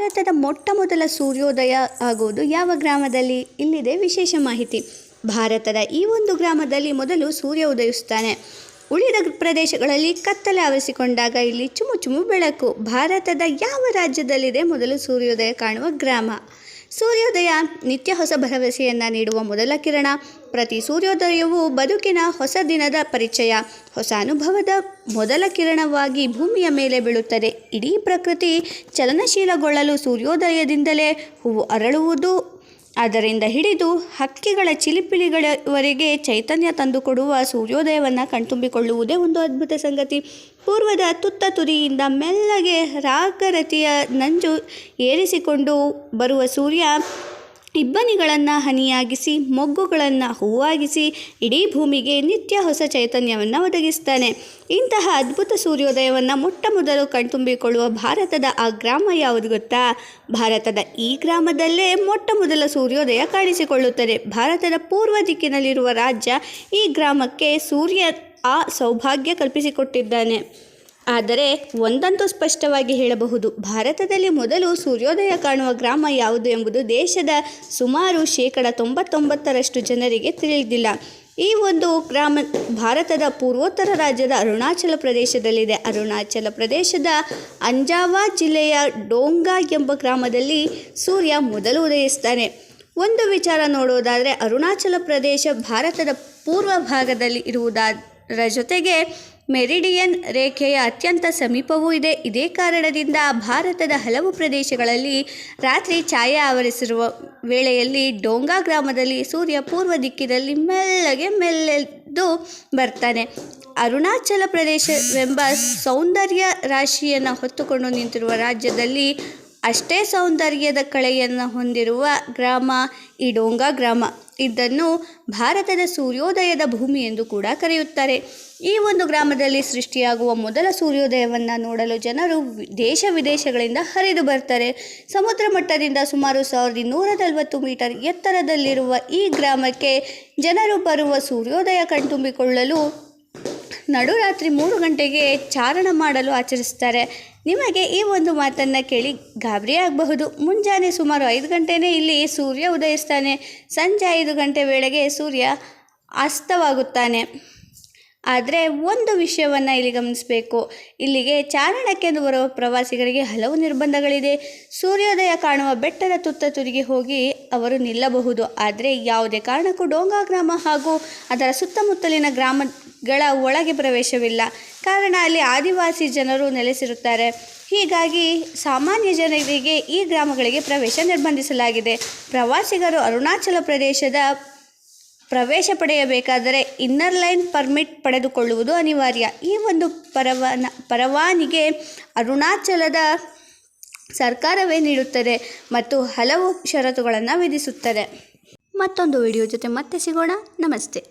ಭಾರತದ ಮೊಟ್ಟ ಮೊದಲ ಸೂರ್ಯೋದಯ ಆಗುವುದು ಯಾವ ಗ್ರಾಮದಲ್ಲಿ? ಇಲ್ಲಿದೆ ವಿಶೇಷ ಮಾಹಿತಿ. ಭಾರತದ ಈ ಒಂದು ಗ್ರಾಮದಲ್ಲಿ ಮೊದಲು ಸೂರ್ಯ ಉದಯಿಸ್ತಾನೆ. ಉಳಿದ ಪ್ರದೇಶಗಳಲ್ಲಿ ಕತ್ತಲೆ ಆವರಿಸಿಕೊಂಡಾಗ ಇಲ್ಲಿ ಚುಮು ಚುಮು ಬೆಳಕು. ಭಾರತದ ಯಾವ ರಾಜ್ಯದಲ್ಲಿದೆ ಮೊದಲು ಸೂರ್ಯೋದಯ ಕಾಣುವ ಗ್ರಾಮ? ಸೂರ್ಯೋದಯ ನಿತ್ಯ ಹೊಸ ಭರವಸೆಯನ್ನು ನೀಡುವ ಮೊದಲ ಕಿರಣ. ಪ್ರತಿ ಸೂರ್ಯೋದಯವು ಬದುಕಿನ ಹೊಸ ದಿನದ ಪರಿಚಯ. ಹೊಸ ಅನುಭವದ ಮೊದಲ ಕಿರಣವಾಗಿ ಭೂಮಿಯ ಮೇಲೆ ಬೀಳುತ್ತದೆ. ಇಡೀ ಪ್ರಕೃತಿ ಚಲನಶೀಲಗೊಳ್ಳಲು ಸೂರ್ಯೋದಯದಿಂದಲೇ ಹೂವು ಅರಳುವುದು ಅದರಿಂದ ಹಿಡಿದು ಹಕ್ಕಿಗಳ ಚಿಲಿಪಿಲಿಗಳವರೆಗೆ ಚೈತನ್ಯ ತಂದುಕೊಡುವ ಸೂರ್ಯೋದಯವನ್ನು ಕಣ್ತುಂಬಿಕೊಳ್ಳುವುದೇ ಒಂದು ಅದ್ಭುತ ಸಂಗತಿ. ಪೂರ್ವದ ತುತ್ತ ತುದಿಯಿಂದ ಮೆಲ್ಲಗೆ ರಾಗರತಿಯ ನಂಜು ಏರಿಸಿಕೊಂಡು ಬರುವ ಸೂರ್ಯ ಇಬ್ಬನಿಗಳನ್ನು ಹನಿಯಾಗಿಸಿ, ಮೊಗ್ಗುಗಳನ್ನು ಹೂವಾಗಿಸಿ, ಇಡೀ ಭೂಮಿಗೆ ನಿತ್ಯ ಹೊಸ ಚೈತನ್ಯವನ್ನು ಒದಗಿಸ್ತಾನೆ. ಇಂತಹ ಅದ್ಭುತ ಸೂರ್ಯೋದಯವನ್ನು ಮೊಟ್ಟ ಮೊದಲು ಕಣ್ತುಂಬಿಕೊಳ್ಳುವ ಭಾರತದ ಆ ಗ್ರಾಮ ಯಾವುದು ಗೊತ್ತಾ? ಭಾರತದ ಈ ಗ್ರಾಮದಲ್ಲೇ ಮೊಟ್ಟ ಮೊದಲ ಸೂರ್ಯೋದಯ ಕಾಣಿಸಿಕೊಳ್ಳುತ್ತದೆ. ಭಾರತದ ಪೂರ್ವ ದಿಕ್ಕಿನಲ್ಲಿರುವ ರಾಜ್ಯ ಈ ಗ್ರಾಮಕ್ಕೆ ಸೂರ್ಯ ಆ ಸೌಭಾಗ್ಯ ಕಲ್ಪಿಸಿಕೊಟ್ಟಿದ್ದಾನೆ. ಆದರೆ ಒಂದಂತೂ ಸ್ಪಷ್ಟವಾಗಿ ಹೇಳಬಹುದು, ಭಾರತದಲ್ಲಿ ಮೊದಲು ಸೂರ್ಯೋದಯ ಕಾಣುವ ಗ್ರಾಮ ಯಾವುದು ಎಂಬುದು ದೇಶದ ಸುಮಾರು ಶೇಕಡ ತೊಂಬತ್ತೊಂಬತ್ತರಷ್ಟು ಜನರಿಗೆ ತಿಳಿದಿಲ್ಲ. ಈ ಒಂದು ಗ್ರಾಮ ಭಾರತದ ಪೂರ್ವೋತ್ತರ ರಾಜ್ಯದ ಅರುಣಾಚಲ ಪ್ರದೇಶದಲ್ಲಿದೆ. ಅರುಣಾಚಲ ಪ್ರದೇಶದ ಅಂಜಾವಾ ಜಿಲ್ಲೆಯ ಡೋಂಗಾ ಎಂಬ ಗ್ರಾಮದಲ್ಲಿ ಸೂರ್ಯ ಮೊದಲು ಉದಯಿಸ್ತಾನೆ. ಒಂದು ವಿಚಾರ ನೋಡುವುದಾದರೆ ಅರುಣಾಚಲ ಪ್ರದೇಶ ಭಾರತದ ಪೂರ್ವ ಭಾಗದಲ್ಲಿ ಇರುವುದರ ಜೊತೆಗೆ ಮೆರಿಡಿಯನ್ ರೇಖೆಯ ಅತ್ಯಂತ ಸಮೀಪವೂ ಇದೆ. ಇದೇ ಕಾರಣದಿಂದ ಭಾರತದ ಹಲವು ಪ್ರದೇಶಗಳಲ್ಲಿ ರಾತ್ರಿ ಛಾಯೆ ಆವರಿಸಿರುವ ವೇಳೆಯಲ್ಲಿ ಡೋಂಗಾ ಗ್ರಾಮದಲ್ಲಿ ಸೂರ್ಯ ಪೂರ್ವ ದಿಕ್ಕಿನಲ್ಲಿ ಮೆಲ್ಲಗೆ ಮೆಲ್ಲೆದ್ದು ಬರ್ತಾನೆ. ಅರುಣಾಚಲ ಪ್ರದೇಶವೆಂಬ ಸೌಂದರ್ಯ ರಾಶಿಯನ್ನು ಹೊತ್ತುಕೊಂಡು ನಿಂತಿರುವ ರಾಜ್ಯದಲ್ಲಿ ಅಷ್ಟೇ ಸೌಂದರ್ಯದ ಕಳೆಯನ್ನು ಹೊಂದಿರುವ ಗ್ರಾಮ ಈ ಡೋಂಗಾ ಗ್ರಾಮ. ಇದನ್ನು ಭಾರತದ ಸೂರ್ಯೋದಯದ ಭೂಮಿ ಎಂದು ಕೂಡ ಕರೆಯುತ್ತಾರೆ. ಈ ಒಂದು ಗ್ರಾಮದಲ್ಲಿ ಸೃಷ್ಟಿಯಾಗುವ ಮೊದಲ ಸೂರ್ಯೋದಯವನ್ನು ನೋಡಲು ಜನರು ದೇಶ ವಿದೇಶಗಳಿಂದ ಹರಿದು ಬರ್ತಾರೆ. ಸಮುದ್ರ ಮಟ್ಟದಿಂದ ಸುಮಾರು ಸಾವಿರದ ಇನ್ನೂರ ನಲವತ್ತು ಮೀಟರ್ ಎತ್ತರದಲ್ಲಿರುವ ಈ ಗ್ರಾಮಕ್ಕೆ ಜನರು ಬರುವ ಸೂರ್ಯೋದಯ ಕಣ್ತುಂಬಿಕೊಳ್ಳಲು ನಡುರಾತ್ರಿ ಮೂರು ಗಂಟೆಗೆ ಚಾರಣ ಮಾಡಲು ಆಚರಿಸ್ತಾರೆ ನಿಮಗೆ ಈ ಒಂದು ಮಾತನ್ನು ಕೇಳಿ ಗಾಬರಿ ಆಗಬಹುದು. ಮುಂಜಾನೆ ಸುಮಾರು ಐದು ಗಂಟೆನೇ ಇಲ್ಲಿ ಸೂರ್ಯ ಉದಯಿಸ್ತಾನೆ. ಸಂಜೆ ಐದು ಗಂಟೆ ವೇಳೆಗೆ ಸೂರ್ಯ ಅಸ್ತವಾಗುತ್ತಾನೆ. ಆದರೆ ಒಂದು ವಿಷಯವನ್ನು ಇಲ್ಲಿ ಗಮನಿಸಬೇಕು. ಇಲ್ಲಿಗೆ ಚಾರಣಕ್ಕೆಂದು ಬರುವ ಪ್ರವಾಸಿಗರಿಗೆ ಹಲವು ನಿರ್ಬಂಧಗಳಿದೆ. ಸೂರ್ಯೋದಯ ಕಾಣುವ ಬೆಟ್ಟದ ತುತ್ತ ತುರಿಗೆ ಹೋಗಿ ಅವರು ನಿಲ್ಲಬಹುದು. ಆದರೆ ಯಾವುದೇ ಕಾರಣಕ್ಕೂ ಡೋಂಗಾ ಗ್ರಾಮ ಹಾಗೂ ಅದರ ಸುತ್ತಮುತ್ತಲಿನ ಗ್ರಾಮಗಳ ಒಳಗೆ ಪ್ರವೇಶವಿಲ್ಲ. ಕಾರಣ ಅಲ್ಲಿ ಆದಿವಾಸಿ ಜನರು ನೆಲೆಸಿರುತ್ತಾರೆ. ಹೀಗಾಗಿ ಸಾಮಾನ್ಯ ಜನರಿಗೆ ಈ ಗ್ರಾಮಗಳಿಗೆ ಪ್ರವೇಶ ನಿರ್ಬಂಧಿಸಲಾಗಿದೆ. ಪ್ರವಾಸಿಗರು ಅರುಣಾಚಲ ಪ್ರದೇಶದ ಪ್ರವೇಶ ಪಡೆಯಬೇಕಾದರೆ ಇನ್ನರ್ ಲೈನ್ ಪರ್ಮಿಟ್ ಪಡೆದುಕೊಳ್ಳುವುದು ಅನಿವಾರ್ಯ. ಈ ಒಂದು ಪರವಾನ, ಪರವಾನಿಗೆ ಅರುಣಾಚಲದ ಸರ್ಕಾರವೇ ನೀಡುತ್ತದೆ ಮತ್ತು ಹಲವು ಷರತ್ತುಗಳನ್ನು ವಿಧಿಸುತ್ತದೆ. ಮತ್ತೊಂದು ವಿಡಿಯೋ ಜೊತೆ ಮತ್ತೆ ಸಿಗೋಣ. ನಮಸ್ತೆ.